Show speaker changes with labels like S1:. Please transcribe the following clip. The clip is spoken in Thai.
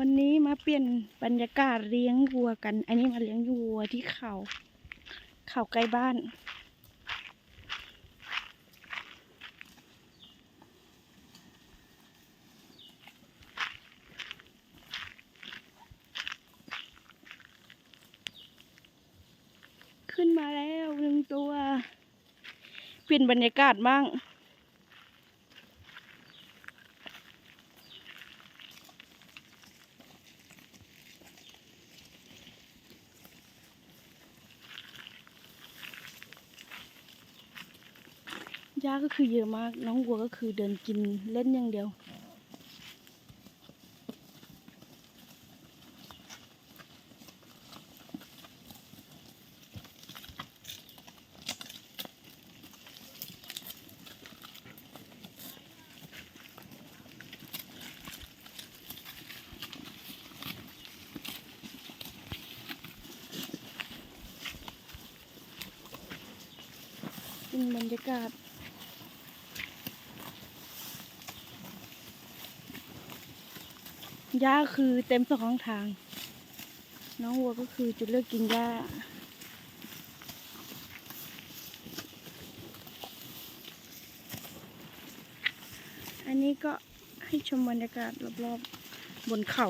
S1: วันนี้มาเปลี่ยนบรรยากาศเลี้ยงวัวกัน อันนี้มาเลี้ยงวัวที่เขา เขาใกล้บ้าน ขึ้นมาแล้วหนึ่งตัว เปลี่ยนบรรยากาศบ้าง หญ้าก็คือเยอะมาก น้องวัวก็คือเดินกินเล่นอย่างเดียว เป็นบรรยากาศ หญ้าคือเต็มสองข้างทาง น้องวัวก็คือจะเลือกกินหญ้าอันนี้ก็ให้ชมบรรยากาศรอบๆบนเขา